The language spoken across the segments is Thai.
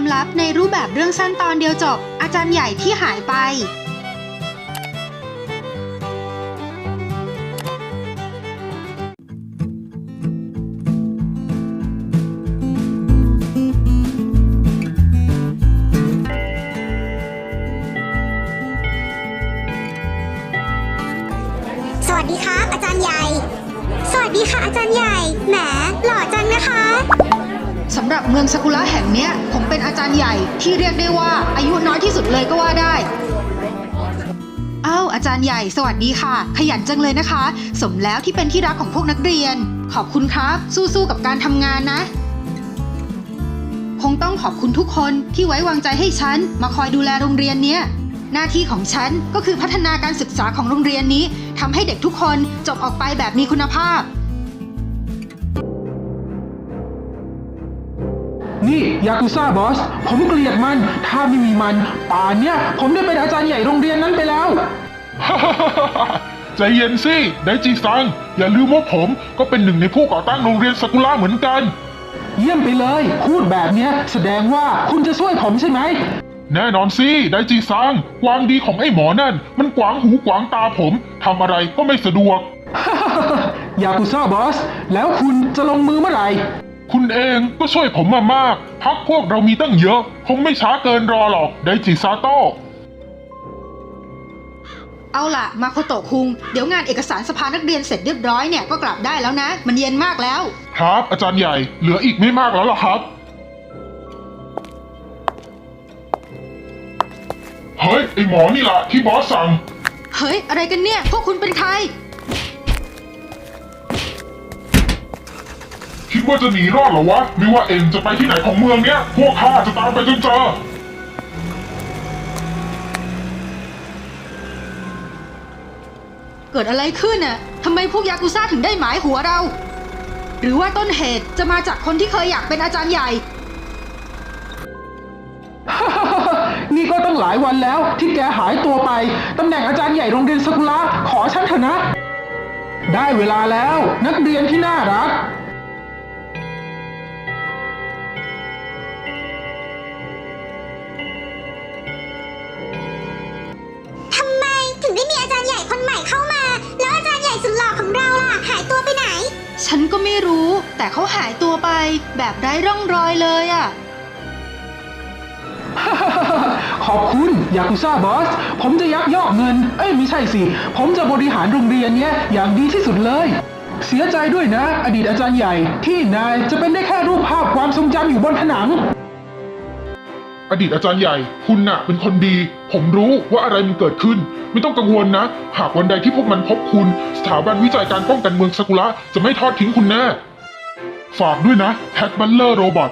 ความลับในรูปแบบเรื่องสั้นตอนเดียวจบ อาจารย์ใหญ่ที่หายไป สวัสดีครับอาจารย์ใหญ่ สวัสดีค่ะอาจารย์ใหญ่ แหมหล่อจังนะคะ สำหรับเมืองซากุระแห่งนี้ผมเป็นอาจารย์ใหญ่ที่เรียกได้ว่าอายุน้อยที่สุดเลยก็ว่าได้อ้าวอาจารย์ใหญ่สวัสดีค่ะ ขยันจังเลยนะคะ สมแล้วที่เป็นที่รักของพวกนักเรียน ขอบคุณครับ สู้ๆกับการทำงานนะ คงต้องขอบคุณทุกคนที่ไว้วางใจให้ฉัน มาคอยดูแลโรงเรียนเนี้ยหน้าที่ของฉันก็คือพัฒนาการศึกษาของโรงเรียนนี้ทำให้เด็กทุกคนจบออกไปแบบมีคุณภาพ นี่ยากุซ่าบอส ผมเกลียดมัน ถ้าไม่มีมัน ป่านเนี้ยผมได้เป็นอาจารย์ใหญ่โรงเรียนนั้นไปแล้ว ใจเย็นสิไดจิซัง อย่าลืมว่าผมก็เป็นหนึ่งในผู้ก่อตั้งโรงเรียนสกุล่าเหมือนกัน เยี่ยมไปเลย พูดแบบเนี้ย แสดงว่าคุณจะช่วยผมใช่ไหม แน่นอนสิไดจิซังความดีของไอ้หมอนั่น มันกวางหูกวางตาผมทำอะไรก็ไม่สะดวก ยากุซ่าบอส แล้วคุณจะลงมือเมื่อไหร่ คุณเองก็ช่วยผมมามากพักพวกเรามีตั้งเยอะ คงไม่ช้าเกินรอหรอกไดจิซาโต้เอาล่ะ มาโคโตะคุง เดี๋ยวงานเอกสารสภานักเรียนเสร็จเรียบร้อยเนี่ยก็กลับได้แล้วนะ มันเย็นมากแล้ว ครับอาจารย์ใหญ่เหลืออีกไม่มากแล้วล่ะครับ เฮ้ย ไอหมอนี่ล่ะที่บอสสั่ง เฮ้ย อะไรกันเนี่ย พวกคุณเป็นใคร คิดว่าจะหนีรอดเหรอวะไม่ว่าเองจะไปที่ไหนของเมืองเนี้ย พวกข้าจะตามไปจนเจอ เกิดอะไรขึ้นน่ะทำไมพวกยากุซ่าถึงได้หมายหัวเรา หรือว่าต้นเหตุจะมาจากคนที่เคยอยากเป็นอาจารย์ใหญ่ นี่ก็ตั้งหลายวันแล้วที่แกหายตัวไป ตำแหน่งอาจารย์ใหญ่โรงเรียนสกุละขอฉันเถอะนะ ได้เวลาแล้วนักเรียนที่น่ารัก ฉันก็ไม่รู้ แต่เขาหายตัวไปแบบไร้ร่องรอยเลยอะขอบคุณยากุซ่าบอส ผมจะยักยอกเงิน เอ้ยไม่ใช่สิ ผมจะบริหารโรงเรียนเนี้ยอย่างดีที่สุดเลย เสียใจด้วยนะ อดีตอาจารย์ใหญ่ ที่นายจะเป็นได้แค่รูปภาพความทรงจำอยู่บนผนัง อดีตอาจารย์ใหญ่ คุณน่ะ เป็นคนดี ผมรู้ว่าอะไรมันเกิดขึ้น ไม่ต้องกังวลนะ หากวันใดที่พวกมันพบคุณ สถาบันวิจัยการป้องกันเมืองซากุระจะไม่ทอดทิ้งคุณแน่ ฝากด้วยนะแท็กบัลเลอร์โรบอท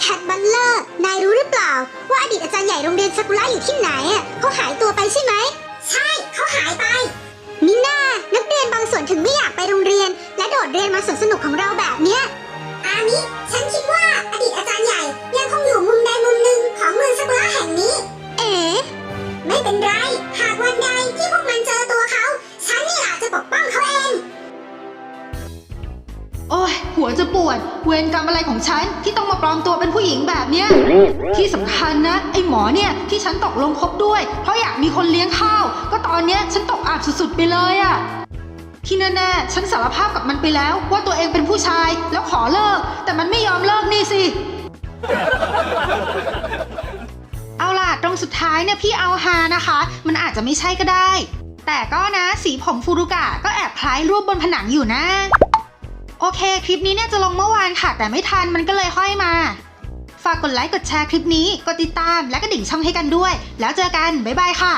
แคทบัลเลอร์ นายรู้หรือเปล่า ว่าอดีตอาจารย์ใหญ่โรงเรียนซากุระอยู่ที่ไหนอะเขาหายตัวไปใช่ไหม ใช่ เขาหายไป มิน่านักเรียนบางส่วนถึงไม่อยาก ยนและโดดเรียนมาสวนสนุกของเราแบบเนี้ยอามิฉันคิดว่าอดีตอาจารย์ใหญ่ ยังคงอยู่มุมใดมุมหนึ่งของเมืองซากุระแห่งนี้ เอ๋ไม่เป็นไร หากวันใดที่พวกมันเจอตัวเขา ฉันนี่อาจจะปกป้องเขาเอง โอ้ยหัวจะปวด เวรกรรมอะไรของฉันที่ต้องมาปลอมตัวเป็นผู้หญิงแบบเนี้ย ที่สำคัญนะ ไอ้หมอเนี่ยที่ฉันตกลงคบด้วย เพราะอยากมีคนเลี้ยงข้าว ก็ตอนเนี้ยฉันตกอับสุดๆไปเลยอะ ที่แน่ๆ ฉันสารภาพกับมันไปแล้ว ว่าตัวเองเป็นผู้ชายแล้วขอเลิก แต่มันไม่ยอมเลิกนี่สิ เอาล่ะ ตรงสุดท้ายเนี่ยพี่เอาฮานะคะ มันอาจจะไม่ใช่ก็ได้ แต่ก็นะสีผมฟูรุกะก็แอบคล้ายรูปบนผนังอยู่นะ โอเค คลิปนี้เนี่ยจะลงเมื่อวานค่ะ แต่ไม่ทันมันก็เลยค่อยมา ฝากกดไลค์กดแชร์คลิปนี้ กดติดตามและกระดิ่งช่องให้กันด้วย แล้วเจอกันบ๊ายบายค่ะ